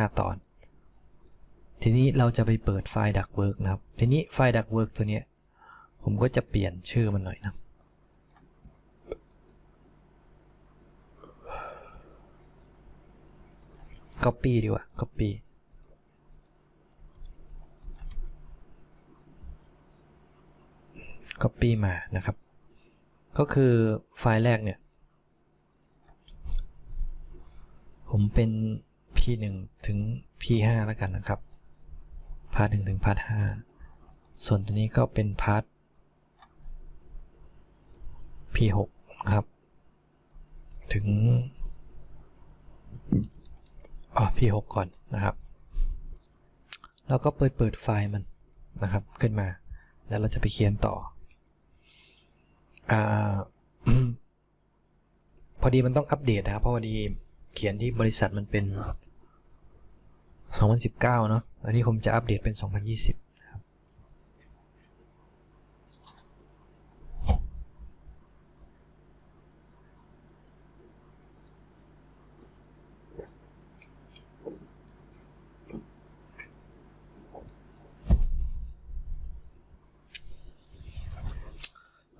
5 ตอน ทีนี้เราจะไปเปิดไฟล์ duckwork นะครับ ทีนี้ไฟล์ duckwork ตัวเนี้ยผมก็จะเปลี่ยนชื่อมันหน่อยนะ copy ดีกว่า copy copy มานะครับ ก็คือไฟล์แรกเนี่ย ผมเป็น p1 ถึง p5 แล้วกันนะครับ พาร์ท1ถึงพาร์ท5ส่วนตัวนี้ก็เป็นพาร์ท p6 นะครับ ถึงอ๋อ p6 ก่อนนะครับ แล้วก็เปิดเปิดไฟล์มันนะครับขึ้นมา แล้วเราจะไปเขียนต่ออ่าพอดีมันต้องอัปเดตนะครับ เพราะพอดีเขียนที่บริษัทมันเป็น 2019 เนาะอันนี้ผมจะอัปเดตเป็น 2020นะครับ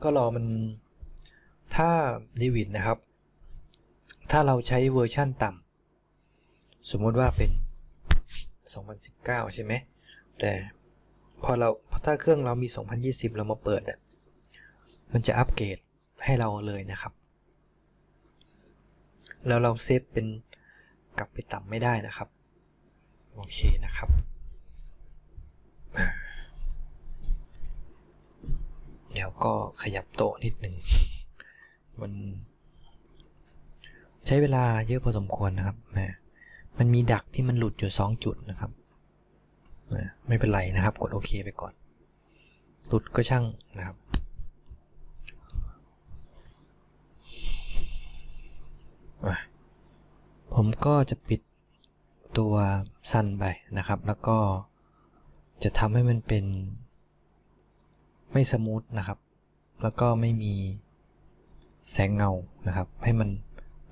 ก็รอมันถ้า d วิดนะครับ ถ้าเราใช้เวอร์ชั่นต่ำ สมมติว่าเป็น 2019 ใช่ไหม แต่พอเราถ้าเครื่องเรามี 2020 เรามาเปิดอะ มันจะอัปเกรดให้เราเลยนะครับ แล้วเราเซฟเป็นกลับไปต่ำไม่ได้นะครับ โอเคนะครับเดี๋ยวก็ขยับโต๊ะนิดหนึ่ง มัน ใช้เวลาเยอะพอสมควรนะครับแหม มันมีดักที่มันหลุดอยู่ 2 จุดนะครับ ไม่เป็นไรนะครับ กดโอเคไปก่อน หลุดก็ช่างนะครับ ผมก็จะปิดตัวสั้นไปนะครับ แล้วก็จะทำให้มันเป็นไม่สมูทนะครับ แล้วก็ไม่มีแสงเงานะครับ ให้มัน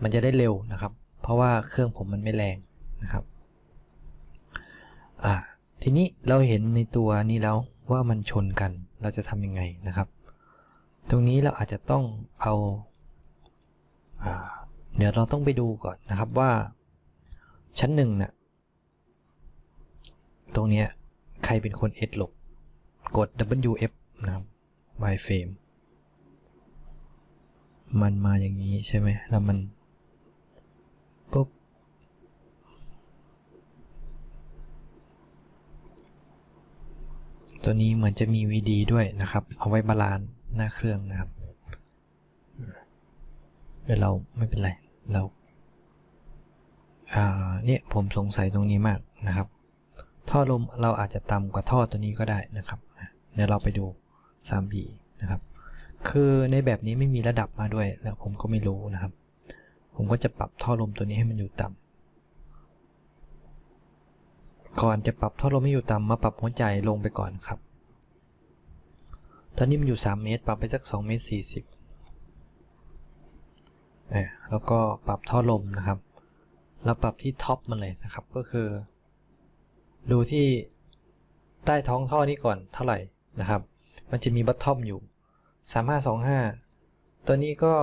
มันจะได้เร็วนะครับ ราะว่าเครื่องผมมันไม่แรงนะครับอ่าทีนี้เราเห็นในตัวนี้แล้วว่ามันชนกันเราจะทำยังไงนะครับ ตรงนี้เราอาจจะต้องเอาอาเดี๋ยวเราต้องไปดูก่อนนะครับว่า ชั้นหนึ่งนะ่ะตรงเนี้ยใครเป็นคนเอดลบกด WF นะครับ wireframe มันมาอย่างนี้ใช่ไหมแล้วมันปุ๊บ ตัวนี้เหมือนจะมี VD ด้วยนะครับ เอาไว้บาลานซ์หน้าเครื่องนะครับเดี๋ยวเราไม่เป็นไรเราเนี่ยผมสงสัยตรงนี้มากนะครับ ท่อลมเราอาจจะต่ำกว่าท่อตัวนี้ก็ได้นะครับเดี๋ยวเราไปดู 3D นะครับ คือในแบบนี้ไม่มีระดับมาด้วยแล้วผมก็ไม่รู้นะครับ ผมก็จะปรับท่อลมตัวนี้ให้มันอยู่ต่ำ ก่อนจะปรับท่อลมให้อยู่ต่ำมาปรับหัวใจลงไปก่อนครับ ตอนนี้มันอยู่ 3 เมตร ปรับไปสัก2เมตร40อ่แล้วก็ปรับท่อลมนะครับ เราปรับที่ท็อปมันเลยนะครับ ก็คือ ดูที่ใต้ท้องท่อนี้ก่อนเท่าไหร่นะครับ มันจะมีบัตทอมอยู่ 3525 ตัวนี้ก็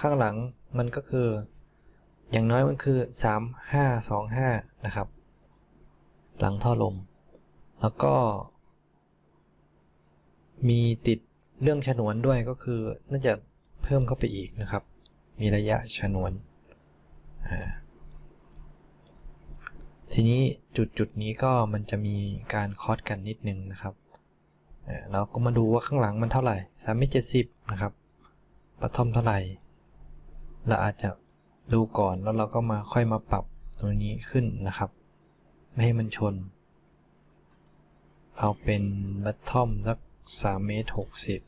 ข้างหลังมันก็คือ อย่างน้อยมันคือ 3525 นะครับ หลังท่อลม แล้วก็ มีติดเรื่องฉนวนด้วยก็คือน่าจะเพิ่มเข้าไปอีกนะครับ มีระยะฉนวน ทีนี้จุดจุดนี้ก็มันจะมีการคอสกันนิดนึงนะครับเราก็มาดูว่าข้างหลังมันเท่าไหร่สามเมตรเจ็ดสิบนะครับปฐมเท่าไหร่ เราอาจจะดูก่อนแล้วเราก็มาค่อยมาปรับตรงนี้ขึ้นนะครับ ไม่ให้มันชน เอาเป็นบัตทอมสักสามเมตรหกสิบ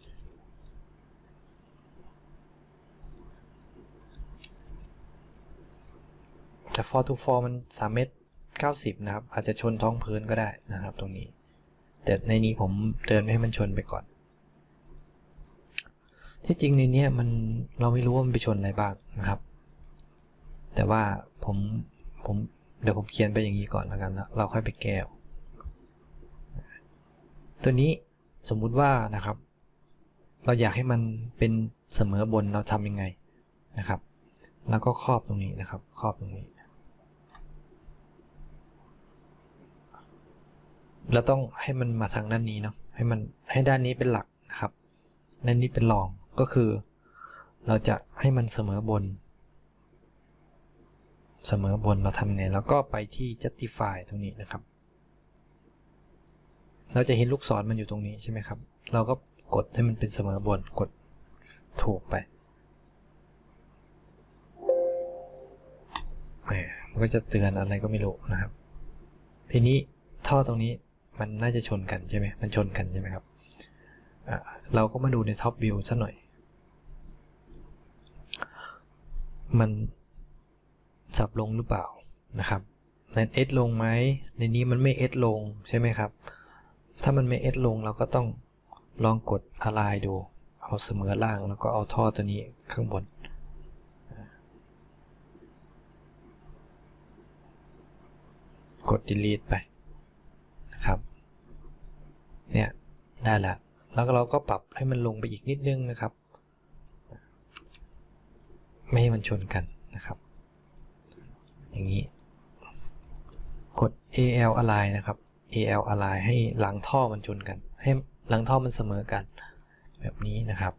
แต่ for to for มัน3เมตร90นะครับ อาจจะชนท้องพื้นก็ได้นะครับ ตรงนี้ แต่ในนี้ผมเดินไม่ให้มันชนไปก่อน ที่จริงในนี้มันเราไม่รู้ว่ามันไปชนอะไรบ้างนะครับ แต่ว่าผมผม เดี๋ยวผมเขียนไปอย่างนี้ก่อนแล้วกันแล้วเราค่อยไปแก้วตัวนี้สมมุติว่านะครับ เราอยากให้มันเป็นเสมอบนเราทำยังไงนะครับ แล้วก็ครอบตรงนี้นะครับ ครอบตรงนี้เราต้องให้มันมาทางด้านนี้เนาะให้มันให้ด้านนี้เป็นหลักนะครับด้านนี้เป็นรองก็คือ เราจะให้มันเสมอบน เสมอบนเราทำไงแล้วก็ไปที่ justify ตรงนี้นะครับ เราจะเห็นลูกศรมันอยู่ตรงนี้ใช่ไหมครับ เราก็กดให้มันเป็นเสมอบนกดถูกไปมันก็จะเตือนอะไรก็ไม่รู้นะครับ ทีนี้ท่อตรงนี้มันน่าจะชนกันใช่ไหมมันชนกันใช่ไหมครับ เราก็มาดูในท็อปวิวซะหน่อย มัน สับลงหรือเปล่านะครับในเอสลงไหมในนี้มันไม่เอสลงใช่ไหมครับ ถ้ามันไม่เอสลงเราก็ต้องลองกดอะไรดู เอาเสมอล่างแล้วก็เอาท่อตัวนี้ข้างบน กด delete ไปนะครับ เนี่ย ได้แล้วแล้วเราก็ปรับให้มันลงไปอีกนิดนึงนะครับ ไม่ให้มันชนกันนะครับ อย่างนี้ กด al align นะครับ al align ให้หลังท่อมันชนกัน ให้หลังท่อมันเสมอกัน แบบนี้นะครับ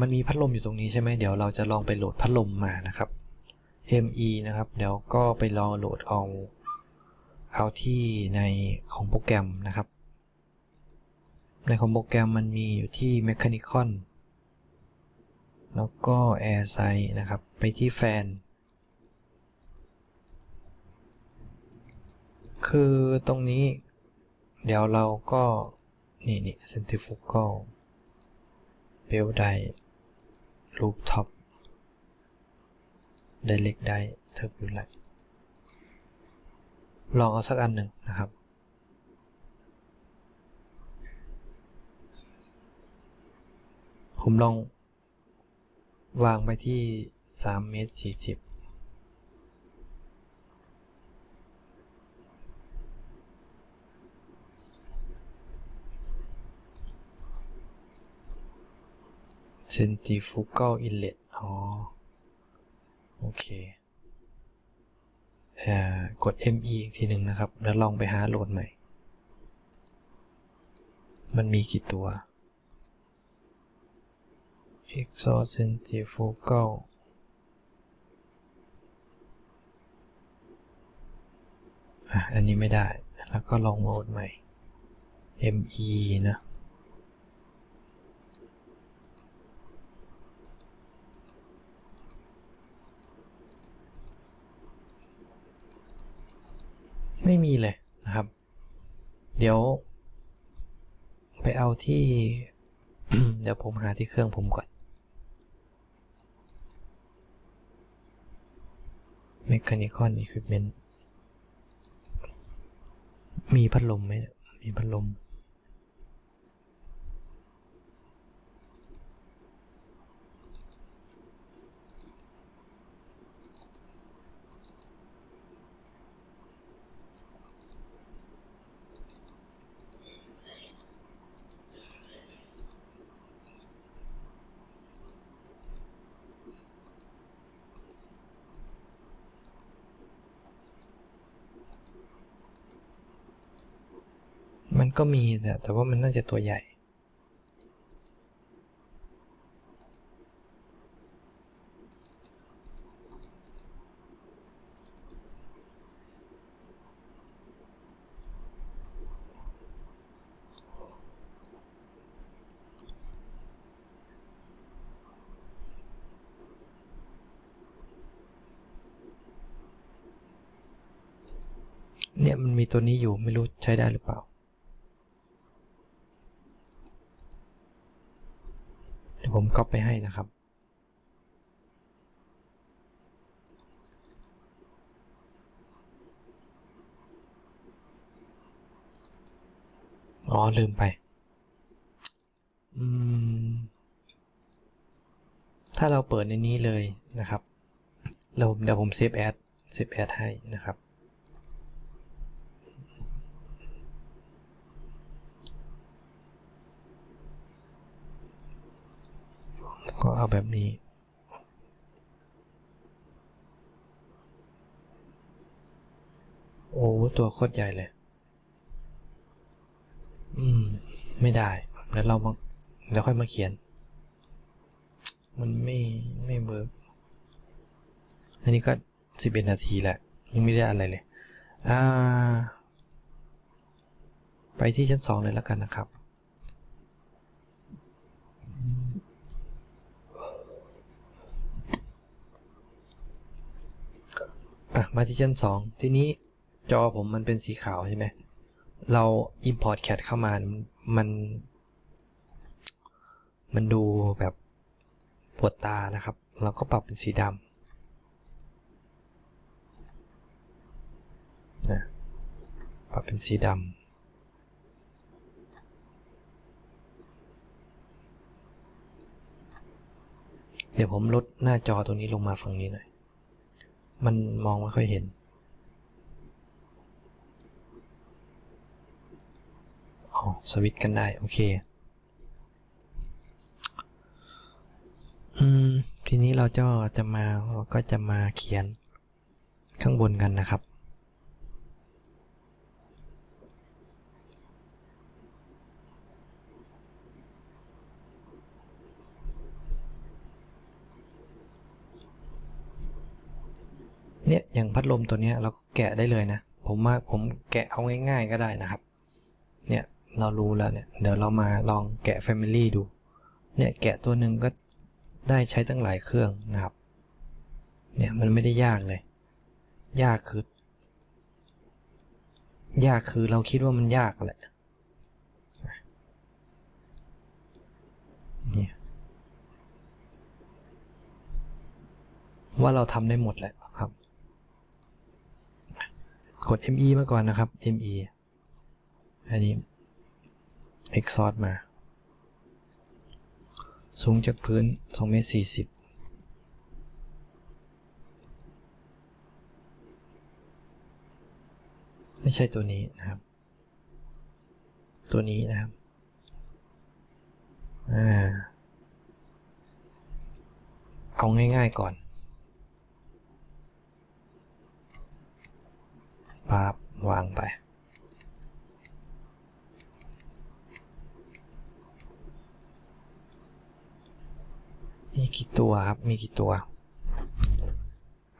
มันมีพัดลมอยู่ตรงนี้ใช่ไหมเดี๋ยวเราจะลองไปโหลดพัดลมมานะครับ me นะครับ เดี๋ยวก็ไปลองโหลดเอาเอาที่ในของโปรแกรมนะครับ ในของโปรแกรมมันมีอยู่ที่ Mechanical แล้วก็ Air s i นะครับ ไปที่แฟน คือตรงนี้ เดี๋ยวเราก็ นี่นี่ centrifugal b e l d i rooftop direct die turbulent ลองเอาสักอันหนึ่งนะครับผมลอง วางไปที่3เมตร40 centrifugal inlet อ๋อ โอเคเอ่อกด ME อีกทีหนึ่งนะครับ แล้วลองไปหาโหลดใหม่ มันมีกี่ตัว exocentrifugal อะ อันนี้ไม่ได้ แล้วก็ลองโหลดใหม่ ME นะ ไม่มีเลยนะครับ เดี๋ยว ไปเอาที่ เดี๋ยวผมหาที่เครื่องผมก่อน Mechanical Equipment มีพัดลมไหม มีพัดลม มันก็มีแต่แต่ว่ามันน่าจะตัวใหญ่ เนี่ยมันมีตัวนี้อยู่ไม่รู้ใช้ได้หรือเปล่า เดี๋ยว ผมก๊อปไปให้นะครับ อ๋อ ลืมไปมถ้าเราเปิดในนี้เลยนะครับเราเดี๋ยวผมเซฟแอดเซฟแอดให้นะครับ ก็ เอาแบบนี้ โอ้ตัวโคตรใหญ่เลย อืม ไม่ได้ แล้วเรามาแล้วค่อยมาเขียน มันไม่ ไม่เบิร์กอันนี้ก็สิบเอ็ดนาทีแหละ ยังไม่ได้อะไรเลย อ่า ไปที่ชั้นสองเลยแล้วกันนะครับ อะมาที่ชั้นสองทีนี้จอผมมันเป็นสีขาวใช่ไหมเรา import cat เข้ามา มัน มันดูแบบปวดตานะครับ เราก็ปรับเป็นสีดำนะปรับเป็นสีดำเดี๋ยวผมลดหน้าจอตรงนี้ลงมาฝั่งนี้หน่อย มันมองไม่ค่อยเห็น อ๋อ สวิตช์กันได้ โอเค อืม ทีนี้เราจะจะมาเราก็จะมาเขียนข้างบนกันนะครับ เนี่ยอย่างพัดลมตัวนี้เราก็แกะได้เลยนะ ผมว่าผมแกะเอาง่ายๆก็ได้นะครับ เนี่ยเรารู้แล้วเนี่ยเดี๋ยวเรามาลองแกะ Family ดู เนี่ยแกะตัวหนึ่งก็ได้ใช้ตั้งหลายเครื่องนะครับ เนี่ยมันไม่ได้ยากเลย ยากคือยากคือเราคิดว่ามันยากแหละว่าเราทำได้หมดแหละ กด ME มาก่อนนะครับ ME อันนี้ exhaust มา สูงจากพื้น2เมตร40ไม่ใช่ตัวนี้นะครับ ตัวนี้นะครับอเอาง่ายๆก่อน ภาพวางไปมีกี่ตัวครับ มีกี่ตัว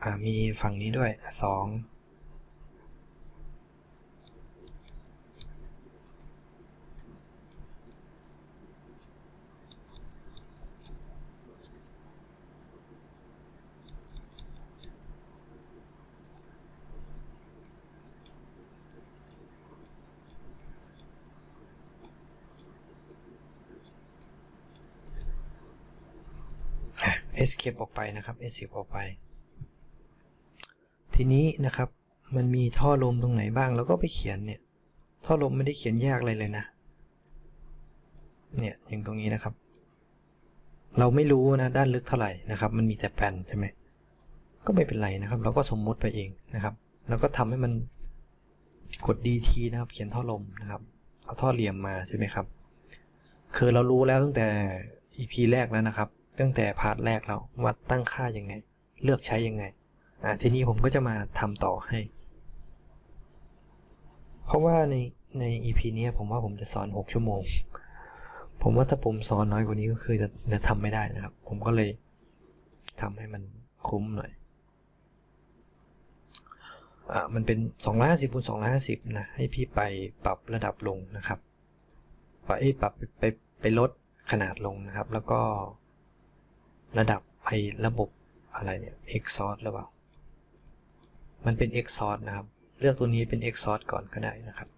อ่า มีฝั่งนี้ด้วยสอง escape ออกไปนะครับ escape ออกไป ทีนี้นะครับมันมีท่อลมตรงไหนบ้างแล้วก็ไปเขียนเนี่ย ท่อลมไม่ได้เขียนยากอะไรเลยนะ เนี่ยอย่างตรงนี้นะครับ เราไม่รู้นะด้านลึกเท่าไหร่นะครับ มันมีแต่แผ่นใช่ไหมก็ไม่เป็นไรนะครับ เราก็สมมุติไปเองนะครับ แล้วก็ทำให้มันกด DT นะครับ เขียนท่อลมนะครับ เอาท่อเหลี่ยมมาใช่ไหมครับ คือเรารู้แล้วตั้งแต่ EP แรกแล้วนะครับ ตั้งแต่พาร์ทแรกแล้วว่าตั้งค่ายังไง เลือกใช้ยังไงอ่าทีนี้ผมก็จะมาทำต่อให้ เพราะว่าในใน EP นี้ผมว่าผมจะสอน 6 ชั่วโมง ผมว่าถ้าผมสอนน้อยกว่านี้ก็คือจะจะทำไม่ได้นะครับ ผมก็เลยทำให้มันคุ้มหน่อยอ่ามันเป็น 250คูณ250 นะ ให้พี่ไปปรับระดับลงนะครับไปปรับไปไปไปลดขนาดลงนะครับ แล้วก็ ระดับไอระบบอะไรเนี่ย exhaust หรือเปล่า มันเป็น exhaust นะครับ เลือกตัวนี้เป็น exhaust ก่อนก็ได้นะครับ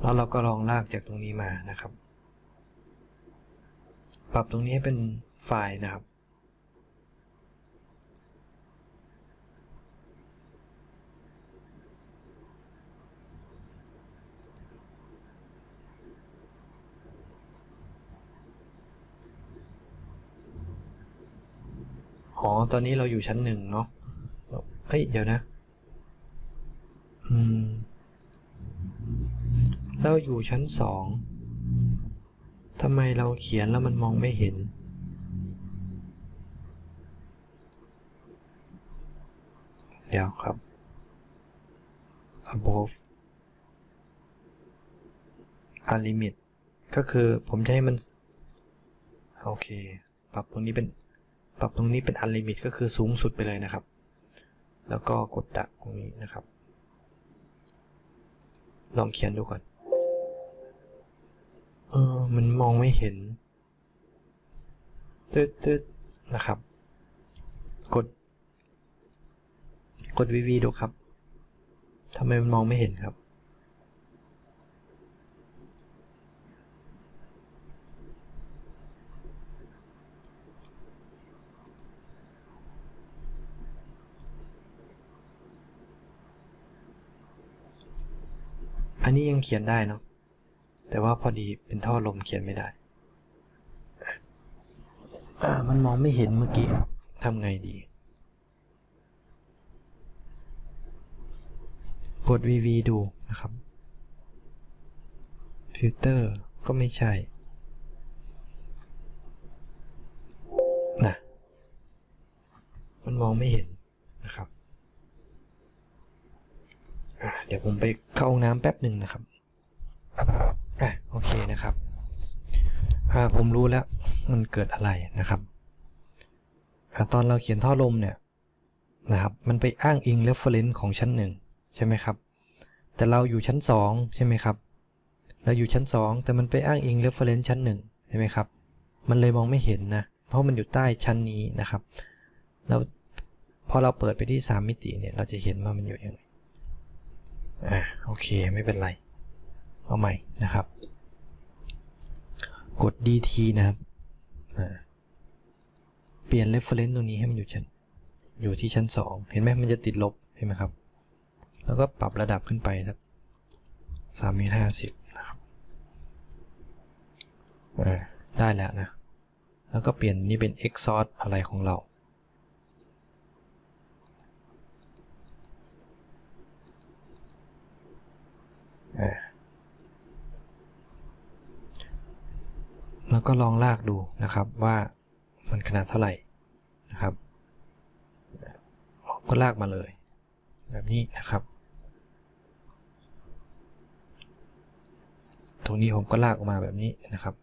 แล้วเราก็ลองลากจากตรงนี้มานะครับ ปรับตรงนี้ให้เป็นไฟล์นะครับ อ๋อ ตอนนี้เราอยู่ชั้นหนึ่งเนาะเฮ้ย เดี๋ยวนะ อืม เราอยู่ชั้นสองทำไมเราเขียนแล้วมันมองไม่เห็น เดี๋ยวครับ above unlimit ก็คือผมจะให้มัน โอเค ปรับตรงนี้เป็น ปรับตรงนี้เป็น unlimit ก็คือสูงสุดไปเลยนะครับ แล้วก็กดดักตรงนี้นะครับ ลองเขียนดูก่อน เออ มันมองไม่เห็นตึ๊ดตึ๊ดนะครับ กด กด VV ดูครับทำไมมันมองไม่เห็นครับ อันนี้ยังเขียนได้เนาะแต่ว่าพอดีเป็นท่อลมเขียนไม่ได้มันมองไม่เห็นเมื่อกี้ทำไงดี กด VV ดูนะครับ ฟิลเตอร์ก็ไม่ใช่นะมันมองไม่เห็นนะครับ เดี๋ยวผมไปเข้าห้องน้ำแป๊บหนึ่งนะครับอะโอเคนะครับอ่าผมรู้แล้วมันเกิดอะไรนะครับอ่าตอนเราเขียนท่อลมเนี่ยนะครับ มันไปอ้างอิง reference ของชั้นหนึ่งใช่ไหมครับ แต่เราอยู่ชั้น 2 ใช่ไหมครับ เราอยู่ชั้น 2 แต่มันไปอ้างอิง reference ชั้น1ใช่ไหมครับ มันเลยมองไม่เห็นนะ เพราะมันอยู่ใต้ชั้นนี้นะครับ แล้วพอเราเปิดไปที่ 3 มิติเนี่ย เราจะเห็นว่ามันอยู่ยังไง อ่าโอเคไม่เป็นไร เอาใหม่นะครับ กด DT นะครับอ่าเปลี่ยน reference ตรงนี้ให้มันอยู่ชั้นอยู่ที่ชั้น 2 เห็นไหมมันจะติดลบเห็นไหมครับ แล้วก็ปรับระดับขึ้นไปสักสามเมตรห้าสิบนะครับอ่าได้แล้วนะ แล้วก็เปลี่ยนนี่เป็น exhaust อะไรของเรา แล้วก็ลองลากดูนะครับว่ามันขนาดเท่าไหร่นะครับก็ลากมาเลย แบบนี้นะครับ ตรงนี้ผมก็ลากออกมาแบบนี้นะครับ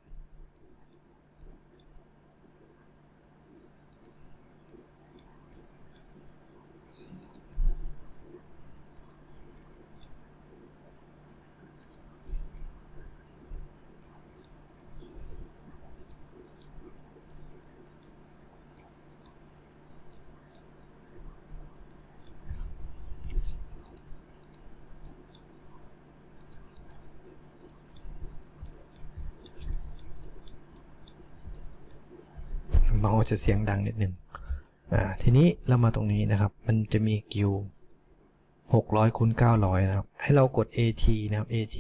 เมาส์จะเสียงดังนิดนึงอ่าทีนี้เรามาตรงนี้นะครับ มันจะมีกิว600คูณ900 นะครับ ให้เรากด AT นะครับ AT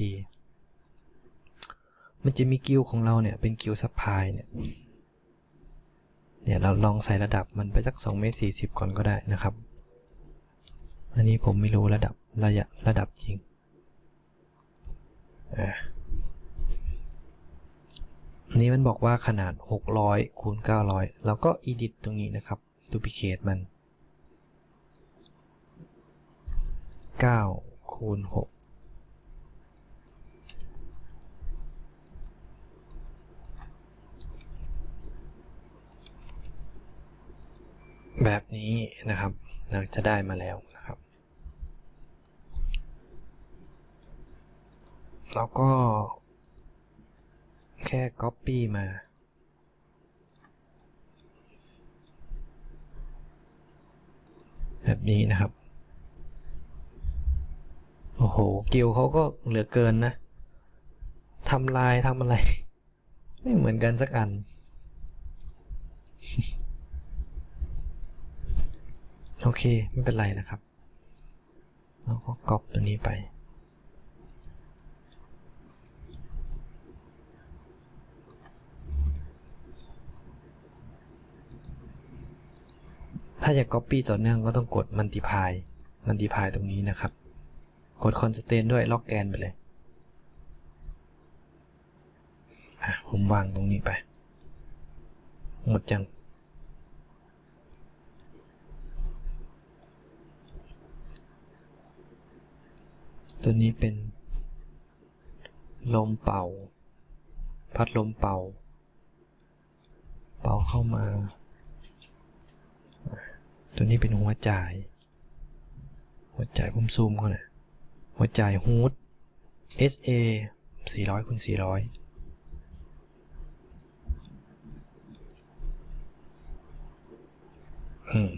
มันจะมีกิวของเราเนี่ย เป็นกิวซัพพลายเนี่ย เนี่ย เราลองใส่ระดับมันไปสัก2เมตร40 ก่อนก็ได้นะครับ อันนี้ผมไม่รู้ระดับระยะระดับจริง อ่า นี้มันบอกว่าขนาด 600คูณ900 แล้วก็ edit ตรงนี้นะครับ duplicate มัน 9คูณ6แบบนี้นะครับเราจะได้มาแล้วนะครับ แล้วก็ แค่ Copy มา แบบนี้นะครับ โอ้โห กิลเขาก็เหลือเกินนะทำลายทำอะไร ไม่เหมือนกันสักอัน โอเค ไม่เป็นไรนะครับเราก็ก๊อปตัวนี้ไป ถ้าจะ Copy ต่อเนื่องก็ต้องกด Multiply Multiply ตรงนี้นะครับ กด Constraint ด้วยล็อกแกนไปเลยอะผมวางตรงนี้ไป หมดยังตัวนี้เป็น ลมเป่า พัดลมเป่า เป่าเข้ามา ตัวนี้เป็นหัวจ่าย หัวจ่ายผมซูมก่อนนะหัวจ่ายฮูด SA 400คูณ400 อืม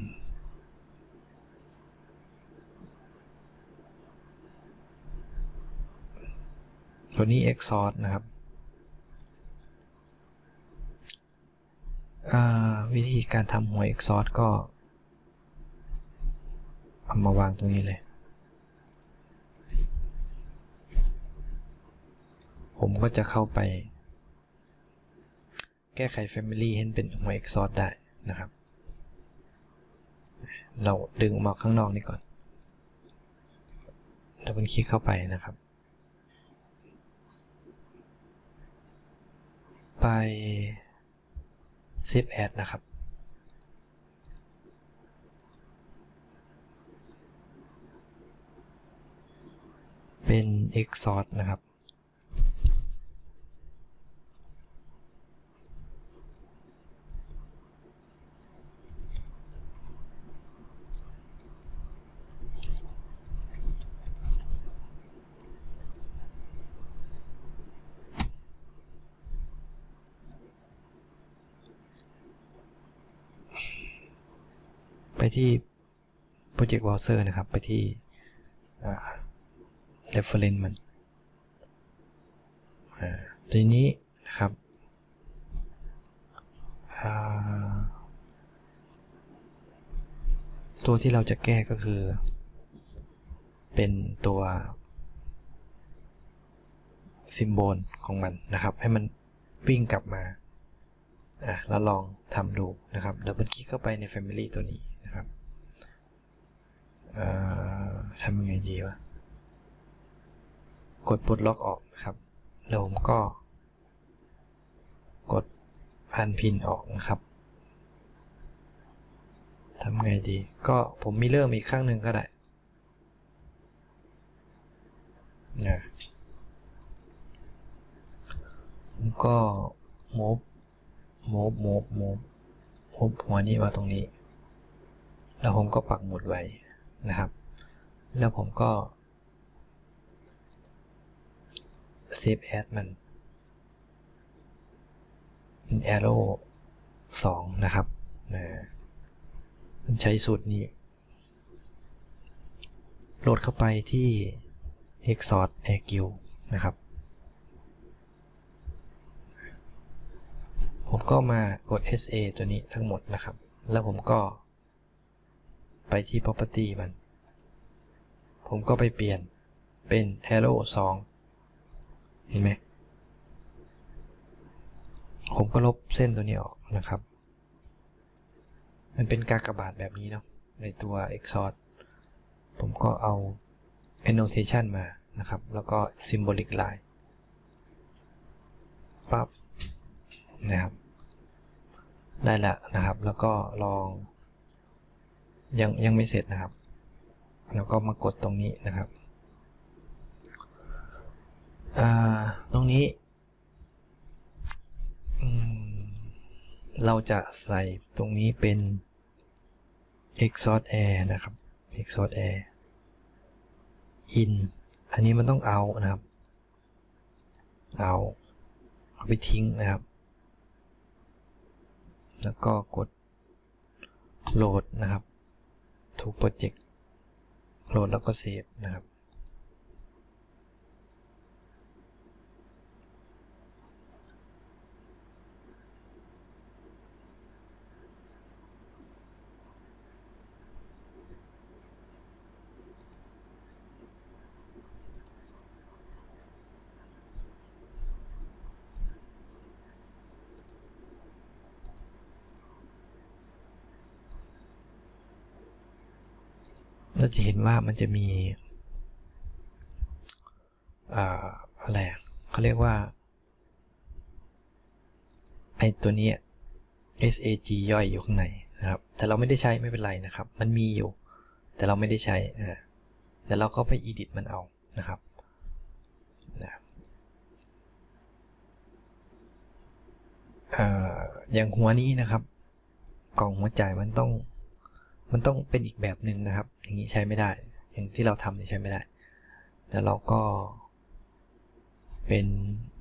ตัวนี้ exhaust นะครับวิธีการทำหัว exhaust ก็ เอามาวางตรงนี้เลย ผมก็จะเข้าไป แก้ไข Family ให้เป็นหัว exhaust ได้นะครับ เราดึงออกมาข้างนอกนี่ก่อนดับเบิลคลิกเข้าไปนะครับ ไป Save As นะครับ เป็น Exhaust นะครับ ไปที่ Project Browser นะครับ ไปที่อ่า reference มันทีนี้นะครับตัวที่เราจะแก้ก็คือ เป็นตัวซิมโบลของมันนะครับ ให้มันวิ่งกลับมาอะแล้วลองทำดูนะครับดับเบิลคลิกเข้าไปใน Family ตัวนี้นะครับทำยังไงดีวะ กดปลดล็อกออกนะครับ แล้วผมก็ กดอันพินออกนะครับทำไงดี ก็ผมมีเริ่มอีกครั้งหนึ่งก็ได้นะผมก็โมบโมบโมบโมบโมบหัวนี้มาตรงนี้ แล้วผมก็ปักหมุดไว้นะครับ แล้วผมก็ save as มันเป็น arrow 2 นะครับนะมันใช้สูตรนี้ โหลดเข้าไปที่ exhaust aq นะครับ ผมก็มากด SA ตัวนี้ทั้งหมดนะครับ แล้วผมก็ไปที่ property มัน ผมก็ไปเปลี่ยนเป็น arrow 2 เห็นไหมผมก็ลบเส้นตัวนี้ออกนะครับ มันเป็นกากบาทแบบนี้เนาะในตัว exhaust ผมก็เอา annotation มานะครับ แล้วก็ symbolic line ปั๊บนะครับ ได้แล้วนะครับ แล้วก็ลอง ยังยังไม่เสร็จนะครับ แล้วก็มากดตรงนี้นะครับ ตรงนี้เราจะใส่ตรงนี้เป็น exhaust air นะครับ exhaust air in อันนี้มันต้องเอานะครับ เอาเอาไปทิ้งนะครับ แล้วก็กดโหลดนะครับทุกโปรเจกต์โหลดแล้วก็เซฟนะครับ เราจะเห็นว่ามันจะมีอ่าอะไรเขาเรียกว่าไอตัวนี้ SAG ย่อยอยู่ข้างในนะครับ แต่เราไม่ได้ใช้ไม่เป็นไรนะครับ มันมีอยู่ แต่เราไม่ได้ใช้อ่าแต่เราก็ไป edit มันเอานะครับนะอย่างหัวนี้นะครับ กล่องหัวจ่ายมันต้อง มันต้องเป็นอีกแบบหนึ่งนะครับ อย่างนี้ใช้ไม่ได้ อย่างที่เราทำนี่ใช้ไม่ได้ แล้วเราก็ เป็น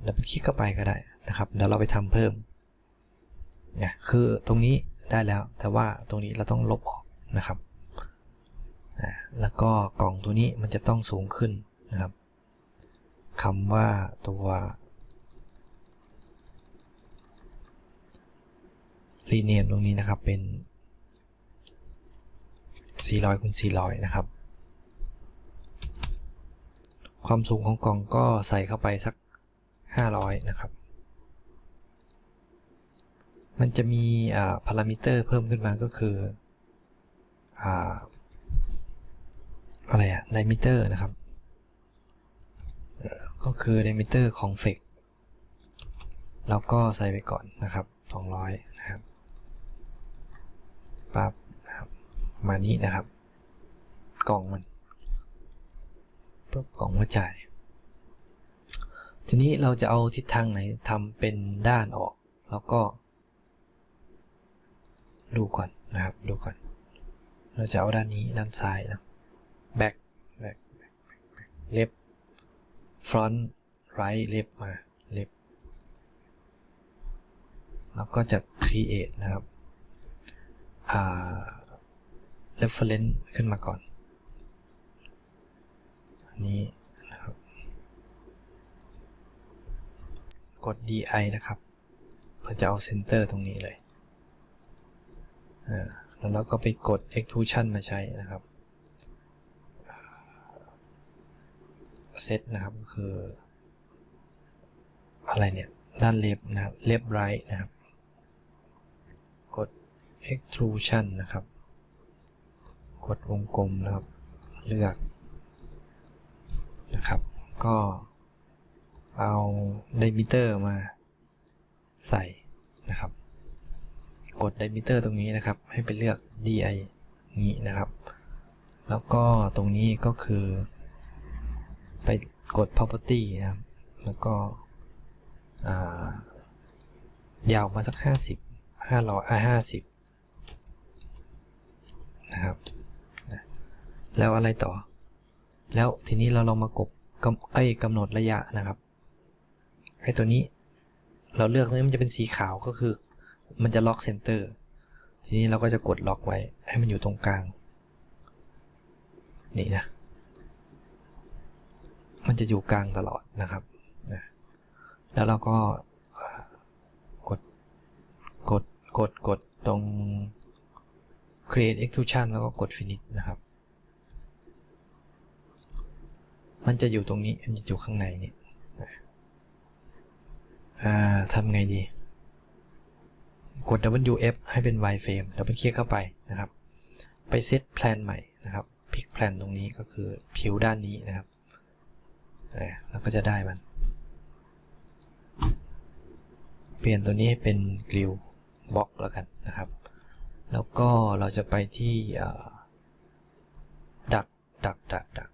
เราไปคลิกเข้าไปก็ได้นะครับเดี๋ยวเราไปทำเพิ่มเนี่ยคือตรงนี้ได้แล้ว แต่ว่าตรงนี้เราต้องลบออกนะครับแล้วก็กล่องตัวนี้มันจะต้องสูงขึ้นนะครับคำว่าตัวรีเนมตรงนี้นะครับเป็น 400คูณ400 นะครับ ความสูงของกล่องก็ใส่เข้าไปสัก 500 นะครับ มันจะมีพารามิเตอร์เพิ่มขึ้นมาก็คืออ่าอะไรอะไดมิเตอร์นะครับ ก็คือไดมิเตอร์ของเฟกเราก็ใส่ไปก่อนนะครับ 200 นะครับปั๊บนะครับประ มานี้นะครับ กล่องมันปุ๊บกล่องหัวจ่ายทีนี้เราจะเอาทิศทางไหนทำเป็นด้านออก แล้วก็ ดูก่อนนะครับ ดูก่อน เราจะเอาด้านนี้ด้านซ้ายนะ back back back back left front right left มา left แล้วก็จะ create นะครับ อ่า reference ขึ้นมาก่อน อันนี้นะครับ กด di นะครับเพื่อจะเอาเซนเตอร์ตรงนี้เลยอ่าแล้วเราก็ไปกด extrusion มาใช้นะครับเซตนะครับก็คือ อะไรเนี่ย ด้านเลฟนะครับเลฟไรท์นะครับ กด extrusion นะครับ กดวงกลมนะครับ เลือกนะครับ ก็เอาไดมิเตอร์มาใส่นะครับ กดไดมิเตอร์ตรงนี้นะครับ ให้ไปเลือก di นี้นะครับ แล้วก็ตรงนี้ก็คือ ไปกด property นะครับ แล้วก็ยาวมาสัก 50 500อ่า50 นะครับ แล้วอะไรต่อ แล้วทีนี้เราลองมากบกำไอ้กำหนดระยะนะครับไอ้ตัวนี้เราเลือกตรงนี้มันจะเป็นสีขาวก็คือ มันจะล็อกเซนเตอร์ทีนี้เราก็จะกดล็อกไว้ให้มันอยู่ตรงกลาง นี่นะ มันจะอยู่กลางตลอดนะครับนะแล้วเราก็กดกดกดกดตรง create extrusion แล้วก็กด finish นะครับ มันจะอยู่ตรงนี้ มันจะอยู่ข้างในนี่ทำไงดี กด WF ให้เป็น wireframe ดับเบิลคลิกเข้าไปนะครับ ไปเซตแพลนใหม่นะครับพลิกแพลนตรงนี้ก็คือผิวด้านนี้นะครับแล้วก็จะได้มัน เปลี่ยนตัวนี้ให้เป็นกริวบล็อกแล้วกันนะครับ แล้วก็เราจะไปที่เอ่อดักดักดัก